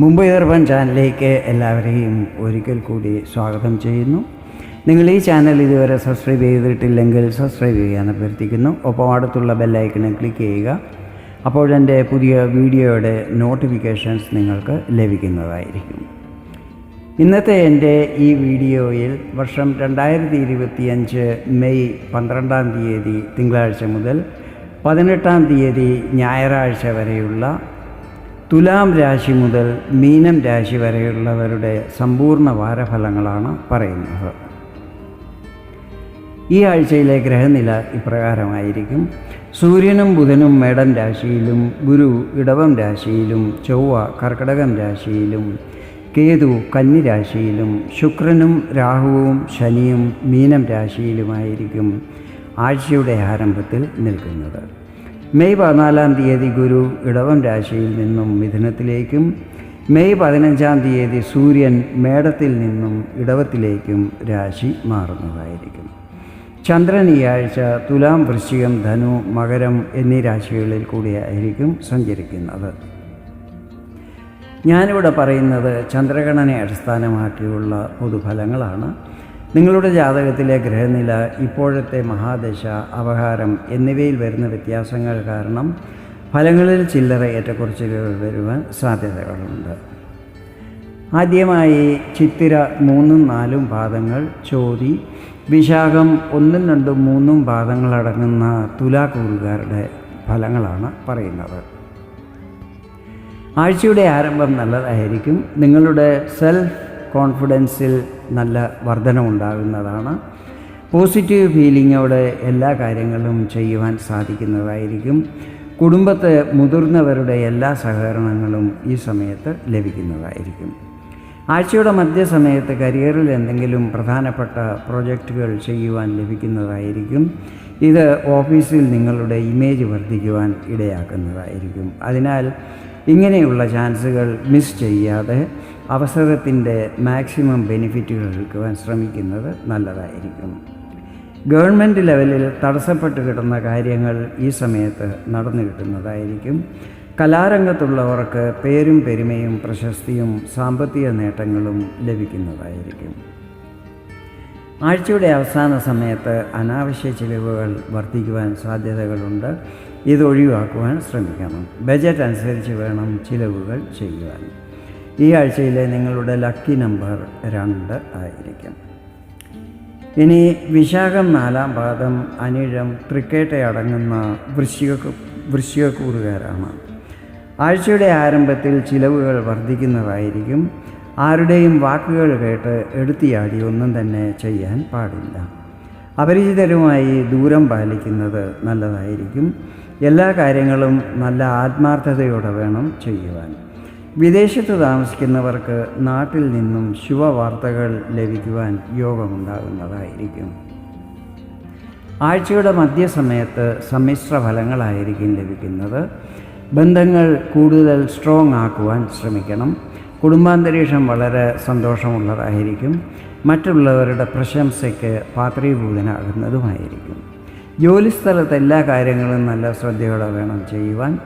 Mumbai urban ചാനലിലേക്ക് എല്ലാവരെയും ഒരിക്കൽ കൂടി സ്വാഗതം ചെയ്യുന്നു. നിങ്ങൾ ഈ ചാനൽ ഇതുവരെ സബ്സ്ക്രൈബ് ചെയ്തിട്ടില്ലെങ്കിൽ സബ്സ്ക്രൈബ് ചെയ്യാൻ അഭ്യർത്ഥിക്കുന്നു. ഒപ്പം അടുത്തുള്ള ബെല്ലൈക്കണിൽ ക്ലിക്ക് ചെയ്യുക. അപ്പോൾ എന്റെ പുതിയ വീഡിയോയുടെ നോട്ടിഫിക്കേഷൻസ് നിങ്ങൾക്ക് ലഭിക്കുന്നതായിരിക്കും. ഇന്നത്തെ എന്റെ ഈ വീഡിയോയിൽ വർഷം രണ്ടായിരത്തി ഇരുപത്തിയഞ്ച് മെയ് പന്ത്രണ്ടാം തീയതി തിങ്കളാഴ്ച മുതൽ പതിനെട്ടാം തീയതി ഞായറാഴ്ച വരെയുള്ള തുലാം രാശി മുതൽ മീനം രാശി വരെയുള്ളവരുടെ സമ്പൂർണ വാരഫലങ്ങളാണ് പറയുന്നത്. ഈ ആഴ്ചയിലെ ഗ്രഹനില ഇപ്രകാരമായിരിക്കും. സൂര്യനും ബുധനും മേടം രാശിയിലും ഗുരു ഇടവം രാശിയിലും ചൊവ്വ കർക്കടകം രാശിയിലും കേതു കന്നി രാശിയിലും ശുക്രനും രാഹുവും ശനിയും മീനം രാശിയിലുമായിരിക്കും ആഴ്ചയുടെ ആരംഭത്തിൽ നിൽക്കുന്നത്. മെയ് പതിനാലാം തീയതി ഗുരു ഇടവം രാശിയിൽ നിന്നും മിഥുനത്തിലേക്കും മെയ് പതിനഞ്ചാം തീയതി സൂര്യൻ മേടത്തിൽ നിന്നും ഇടവത്തിലേക്കും രാശി മാറുന്നതായിരിക്കും. ചന്ദ്രൻ ഈ ആഴ്ച തുലാം വൃശ്ചികം ധനു മകരം എന്നീ രാശികളിൽ കൂടിയായിരിക്കും സഞ്ചരിക്കുന്നത്. ഞാനിവിടെ പറയുന്നത് ചന്ദ്രഗണനെ അടിസ്ഥാനമാക്കിയുള്ള പൊതുഫലങ്ങളാണ്. നിങ്ങളുടെ ജാതകത്തിലെ ഗ്രഹനില ഇപ്പോഴത്തെ മഹാദശ അപഹാരം എന്നിവയിൽ വരുന്ന വ്യത്യാസങ്ങൾ കാരണം ഫലങ്ങളിൽ ചില്ലറ ഏറ്റക്കുറച്ചിലുകൾ വരുവാൻ സാധ്യതകളുണ്ട്. ആദ്യമായി ചിത്തിര മൂന്നും നാലും പാദങ്ങൾ ചോതി വിശാഖം ഒന്നും രണ്ടും മൂന്നും പാദങ്ങളടങ്ങുന്ന തുലാക്കൂറുകാരുടെ ഫലങ്ങളാണ് പറയുന്നത്. ആഴ്ചയുടെ ആരംഭം നല്ലതായിരിക്കും. നിങ്ങളുടെ സെൽഫ് കോൺഫിഡൻസിൽ നല്ല വർധനമുണ്ടാകുന്നതാണ്. പോസിറ്റീവ് ഫീലിങ്ങോടെ എല്ലാ കാര്യങ്ങളും ചെയ്യുവാൻ സാധിക്കുന്നതായിരിക്കും. കുടുംബത്തെ മുതിർന്നവരുടെ എല്ലാ സഹകരണങ്ങളും ഈ സമയത്ത് ലഭിക്കുന്നതായിരിക്കും. ആഴ്ചയുടെ മധ്യസമയത്ത് കരിയറിൽ എന്തെങ്കിലും പ്രധാനപ്പെട്ട പ്രോജക്റ്റുകൾ ചെയ്യുവാൻ ലഭിക്കുന്നതായിരിക്കും. ഇത് ഓഫീസിൽ നിങ്ങളുടെ ഇമേജ് വർദ്ധിക്കുവാൻ ഇടയാക്കുന്നതായിരിക്കും. അതിനാൽ ഇങ്ങനെയുള്ള ചാൻസുകൾ മിസ് ചെയ്യാതെ അവസരത്തിന്റെ മാക്സിമം ബെനിഫിറ്റുകൾ എടുക്കുവാൻ ശ്രമിക്കുന്നത് നല്ലതായിരിക്കും. ഗവൺമെന്റ് ലെവലിൽ തടസ്സപ്പെട്ട് കിട്ടുന്ന കാര്യങ്ങൾ ഈ സമയത്ത് നടന്നു കിട്ടുന്നതായിരിക്കും. കലാരംഗത്തുള്ളവർക്ക് പേരും പെരുമയും പ്രശസ്തിയും സാമ്പത്തിക നേട്ടങ്ങളും ലഭിക്കുന്നതായിരിക്കും. ആഴ്ചയുടെ അവസാന സമയത്ത് അനാവശ്യ ചിലവുകൾ വർദ്ധിക്കുവാൻ സാധ്യതകളുണ്ട്. ഇത് ഒഴിവാക്കുവാൻ ശ്രമിക്കണം. ബജറ്റ് അനുസരിച്ച് വേണം ചിലവുകൾ ചെയ്യുവാൻ. ഈ ആഴ്ചയിലെ നിങ്ങളുടെ ലക്കി നമ്പർ രണ്ട് ആയിരിക്കും. ഇനി വിശാഖം നാലാം പാദം അനിഴം തൃക്കേട്ട അടങ്ങുന്ന വൃശ്ചിക വൃശ്ചികക്കൂറുകാരാണ് ആഴ്ചയുടെ ആരംഭത്തിൽ ചിലവുകൾ വർദ്ധിക്കുന്നതായിരിക്കും. ആരുടെയും വാക്കുകൾ കേട്ട് എടുത്തിയാടി ഒന്നും തന്നെ ചെയ്യാൻ പാടില്ല. അപരിചിതരുമായി ദൂരം പാലിക്കുന്നത് നല്ലതായിരിക്കും. എല്ലാ കാര്യങ്ങളും നല്ല ആത്മാർത്ഥതയോടെ വേണം ചെയ്യുവാൻ. വിദേശത്ത് താമസിക്കുന്നവർക്ക് നാട്ടിൽ നിന്നും ശുഭവാർത്തകൾ ലഭിക്കുവാൻ യോഗമുണ്ടാകുന്നതായിരിക്കും. ആഴ്ചയുടെ മധ്യസമയത്ത് സമ്മിശ്ര ഫലങ്ങളായിരിക്കും ലഭിക്കുന്നത്. ബന്ധങ്ങൾ കൂടുതൽ സ്ട്രോങ് ആക്കുവാൻ ശ്രമിക്കണം. കുടുംബാന്തരീക്ഷം വളരെ സന്തോഷമുള്ളതായിരിക്കും. മറ്റുള്ളവരുടെ പ്രശംസയ്ക്ക് പാത്രീഭൂതനാകുന്നതുമായിരിക്കും. ജോലിസ്ഥലത്ത് എല്ലാ കാര്യങ്ങളും നല്ല ശ്രദ്ധയോടെ വേണം ചെയ്യുവാൻ.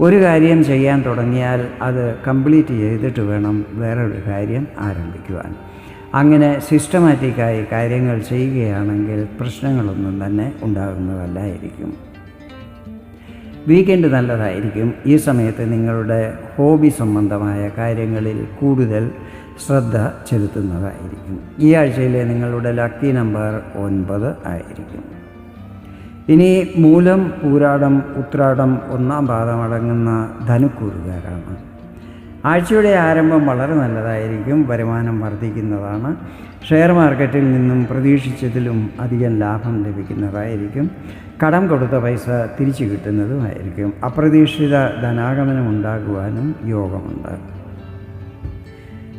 ഒരു കാര്യം ചെയ്യാൻ തുടങ്ങിയാൽ അത് കംപ്ലീറ്റ് ചെയ്തിട്ട് വേണം വേറൊരു കാര്യം ആരംഭിക്കുവാൻ. അങ്ങനെ സിസ്റ്റമാറ്റിക്കായി കാര്യങ്ങൾ ചെയ്യുകയാണെങ്കിൽ പ്രശ്നങ്ങളൊന്നും തന്നെ ഉണ്ടാകുന്നതല്ലായിരിക്കും. വീക്കെൻഡ് നല്ലതായിരിക്കും. ഈ സമയത്ത് നിങ്ങളുടെ ഹോബി സംബന്ധമായ കാര്യങ്ങളിൽ കൂടുതൽ ശ്രദ്ധ ചെലുത്തുന്നതായിരിക്കും. ഈ ആഴ്ചയിലെ നിങ്ങളുടെ ലക്കി നമ്പർ ഒൻപത് ആയിരിക്കും. ഇനി മൂലം പൂരാടം ഉത്രാടം ഒന്നാം പാദമടങ്ങുന്ന ധനുക്കൂറുകാരാണ്. ആഴ്ചയുടെ ആരംഭം വളരെ നല്ലതായിരിക്കും വരുമാനം വർദ്ധിക്കുന്നതാണ്. ഷെയർ മാർക്കറ്റിൽ നിന്നും പ്രതീക്ഷിച്ചതിലും അധികം ലാഭം ലഭിക്കുന്നതായിരിക്കും. കടം കൊടുത്ത പൈസ തിരിച്ചു കിട്ടുന്നതുമായിരിക്കും. അപ്രതീക്ഷിത ധനാഗമനം ഉണ്ടാകുവാനും യോഗമുണ്ട്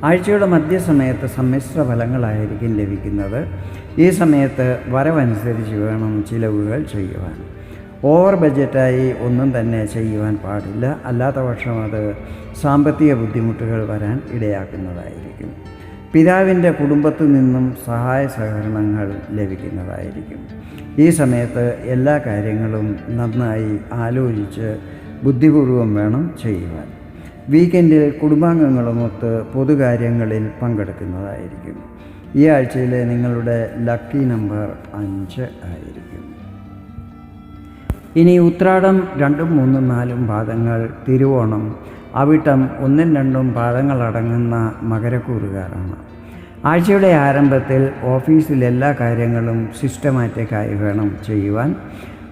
ആഴ്ചയുടെ മധ്യസമയത്ത് സമ്മിശ്ര ഫലങ്ങളായിരിക്കും ലഭിക്കുന്നത്. ഈ സമയത്ത് വരവനുസരിച്ച് വേണം ചിലവുകൾ ചെയ്യുവാൻ. ഓവർ ബഡ്ജറ്റായി ഒന്നും തന്നെ ചെയ്യുവാൻ പാടില്ല. അല്ലാത്ത പക്ഷം അത് സാമ്പത്തിക ബുദ്ധിമുട്ടുകൾ വരാൻ ഇടയാക്കുന്നതായിരിക്കും. പിതാവിന്റെ കുടുംബത്തു നിന്നും സഹായ സഹകരണങ്ങൾ ലഭിക്കുന്നതായിരിക്കും. ഈ സമയത്ത് എല്ലാ കാര്യങ്ങളും നന്നായി ആലോചിച്ച് ബുദ്ധിപൂർവം വേണം ചെയ്യുവാൻ. വീക്കെൻഡിൽ കുടുംബാംഗങ്ങളുമൊത്ത് പൊതുകാര്യങ്ങളിൽ പങ്കെടുക്കുന്നതായിരിക്കും. ഈ ആഴ്ചയിലെ നിങ്ങളുടെ ലക്കി നമ്പർ അഞ്ച് ആയിരിക്കും. ഇനി ഉത്രാടം രണ്ടും മൂന്നും നാലും പാദങ്ങൾ തിരുവോണം. അവിട്ടം ഒന്നും രണ്ടും പാദങ്ങളടങ്ങുന്ന മകരക്കൂറുകാരാണ്. ആഴ്ചയുടെ ആരംഭത്തിൽ ഓഫീസിൽ എല്ലാ കാര്യങ്ങളും സിസ്റ്റമാറ്റിക്കായി വേണം ചെയ്യുവാൻ.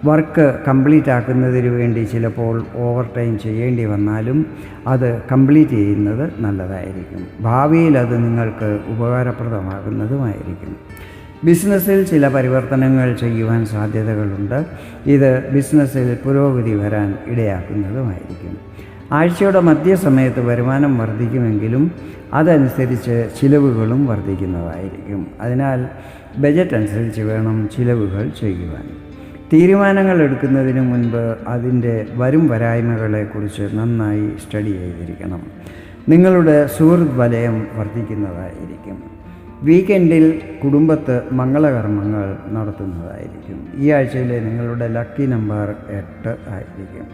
വർക്ക് കംപ്ലീറ്റ് ആക്കുന്നതിന് വേണ്ടി ചിലപ്പോൾ ഓവർ ടൈം ചെയ്യേണ്ടി വന്നാലും അത് കംപ്ലീറ്റ് ചെയ്യുന്നത് നല്ലതായിരിക്കും. ഭാവിയിൽ അത് നിങ്ങൾക്ക് ഉപകാരപ്രദമാകുന്നതുമായിരിക്കും. ബിസിനസ്സിൽ ചില പരിവർത്തനങ്ങൾ ചെയ്യുവാൻ സാധ്യതകളുണ്ട്. ഇത് ബിസിനസ്സിൽ പുരോഗതി വരാൻ ഇടയാക്കുന്നതുമായിരിക്കും. ആഴ്ചയുടെ മധ്യസമയത്ത് വരുമാനം വർദ്ധിക്കുമെങ്കിലും അതനുസരിച്ച് ചിലവുകളും വർദ്ധിക്കുന്നതായിരിക്കും. അതിനാൽ ബജറ്റ് അനുസരിച്ച് വേണം ചിലവുകൾ ചെയ്യുവാൻ. തീരുമാനങ്ങൾ എടുക്കുന്നതിന് മുൻപ് അതിന്റെ വരും വരായ്മകളെക്കുറിച്ച് നന്നായി സ്റ്റഡി ചെയ്തിരിക്കണം. നിങ്ങളുടെ സുഹൃത്ത് വലയം വർദ്ധിക്കുന്നതായിരിക്കും. വീക്കെൻഡിൽ കുടുംബത്ത് മംഗളകർമ്മങ്ങൾ നടത്തുന്നതായിരിക്കും. ഈ ആഴ്ചയിലെ നിങ്ങളുടെ ലക്കി നമ്പർ എട്ട് ആയിരിക്കും.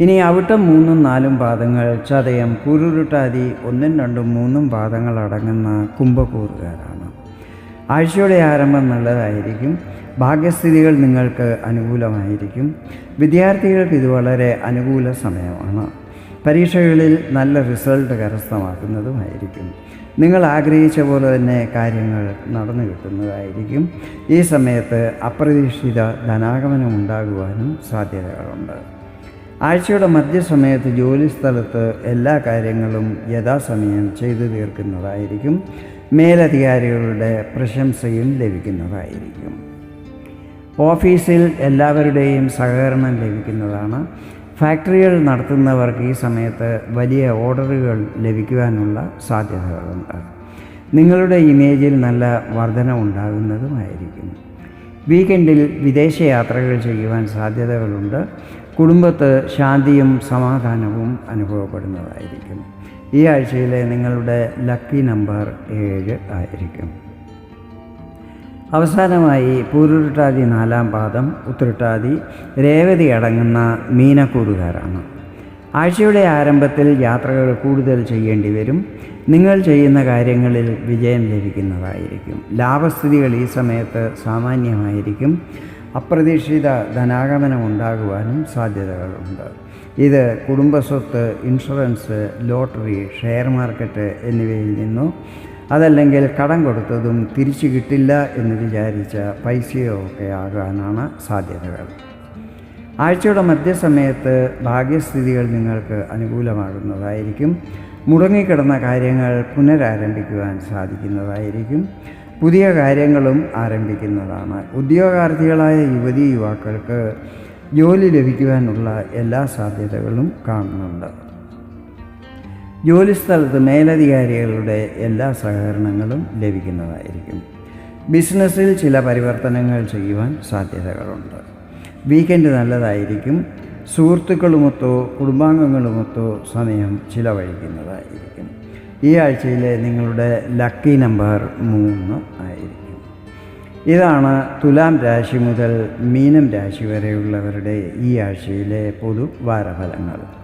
ഇനി അവിട്ടം മൂന്നും നാലും പാദങ്ങൾ ചതയം കുരുരുട്ടാതി ഒന്നും രണ്ടും മൂന്നും പാദങ്ങൾ അടങ്ങുന്ന കുംഭക്കൂറുകാരാണ്. ആഴ്ചയുടെ ആരംഭം നല്ലതായിരിക്കും. ഭാഗ്യസ്ഥിതികൾ നിങ്ങൾക്ക് അനുകൂലമായിരിക്കും. വിദ്യാർത്ഥികൾക്ക് ഇത് വളരെ അനുകൂല സമയമാണ്. പരീക്ഷകളിൽ നല്ല റിസൾട്ട് കരസ്ഥമാക്കുന്നതുമായിരിക്കും. നിങ്ങൾ ആഗ്രഹിച്ച പോലെ തന്നെ കാര്യങ്ങൾ നടന്നു കിട്ടുന്നതായിരിക്കും. ഈ സമയത്ത് അപ്രതീക്ഷിത ധനാഗമനം ഉണ്ടാകുവാനും സാധ്യതകളുണ്ട്. ആഴ്ചയുടെ മധ്യസമയത്ത് ജോലിസ്ഥലത്ത് എല്ലാ കാര്യങ്ങളും യഥാസമയം ചെയ്തു തീർക്കുന്നതായിരിക്കും. മേലധികാരികളുടെ പ്രശംസയും ലഭിക്കുന്നതായിരിക്കും. ഓഫീസിൽ എല്ലാവരുടെയും സഹകരണം ലഭിക്കുന്നതാണ്. ഫാക്ടറികൾ നടത്തുന്നവർക്ക് ഈ സമയത്ത് വലിയ ഓർഡറുകൾ ലഭിക്കുവാനുള്ള സാധ്യതകളുണ്ട്. നിങ്ങളുടെ ഇമേജിൽ നല്ല വർധന ഉണ്ടാകുന്നതുമായിരിക്കും. വീക്കെൻഡിൽ വിദേശയാത്രകൾ ചെയ്യുവാൻ സാധ്യതകളുണ്ട്. കുടുംബത്ത് ശാന്തിയും സമാധാനവും അനുഭവപ്പെടുന്നതായിരിക്കും. ഈ ആഴ്ചയിലെ നിങ്ങളുടെ ലക്കി നമ്പർ ഏഴ് ആയിരിക്കും. അവസാനമായി പൂരുരുട്ടാതി നാലാം പാദം ഉത്രട്ടാതി രേവതി അടങ്ങുന്ന മീനക്കൂറുകാരാണ്. ആഴ്ചയുടെ ആരംഭത്തിൽ യാത്രകൾ കൂടുതൽ ചെയ്യേണ്ടി വരും. നിങ്ങൾ ചെയ്യുന്ന കാര്യങ്ങളിൽ വിജയം ലഭിക്കുന്നതായിരിക്കും. ലാഭസ്ഥിതികൾ ഈ സമയത്ത് സാമാന്യമായിരിക്കും. അപ്രതീക്ഷിത ധനാഗമനം ഉണ്ടാകുവാനും സാധ്യതകളുണ്ട് ഇത് കുടുംബസ്വത്ത് ഇൻഷുറൻസ് ലോട്ടറി ഷെയർ മാർക്കറ്റ് എന്നിവയിൽ നിന്നോ അതല്ലെങ്കിൽ കടം കൊടുത്തതും തിരിച്ചു കിട്ടില്ല എന്ന് വിചാരിച്ച പൈസയോ ഒക്കെ ആകാനാണ് സാധ്യതകൾ. ആഴ്ചയുടെ മധ്യസമയത്ത് ഭാഗ്യസ്ഥിതികൾ നിങ്ങൾക്ക് അനുകൂലമാകുന്നതായിരിക്കും. മുടങ്ങിക്കിടന്ന കാര്യങ്ങൾ പുനരാരംഭിക്കുവാൻ സാധിക്കുന്നതായിരിക്കും. പുതിയ കാര്യങ്ങളും ആരംഭിക്കുന്നതാണ്. ഉദ്യോഗാർത്ഥികളായ യുവതി യുവാക്കൾക്ക് ജോലി ലഭിക്കുവാനുള്ള എല്ലാ സാധ്യതകളും കാണുന്നുണ്ട്. ജോലിസ്ഥലത്ത് മേലധികാരികളുടെ എല്ലാ സഹകരണങ്ങളും ലഭിക്കുന്നതായിരിക്കും. ബിസിനസ്സിൽ ചില പരിവർത്തനങ്ങൾ ചെയ്യുവാൻ സാധ്യതകളുണ്ട്. വീക്കെൻഡ് നല്ലതായിരിക്കും. സുഹൃത്തുക്കളുമൊത്തോ കുടുംബാംഗങ്ങളുമൊത്തോ സമയം ചിലവഴിക്കുന്നതായിരിക്കും. ഈ ആഴ്ചയിലെ നിങ്ങളുടെ ലക്കി നമ്പർ മൂന്ന് ആയിരിക്കും. ഇതാണ് തുലാം രാശി മുതൽ മീനം രാശി വരെയുള്ളവരുടെ ഈ ആഴ്ചയിലെ പൊതു വാരഫലങ്ങൾ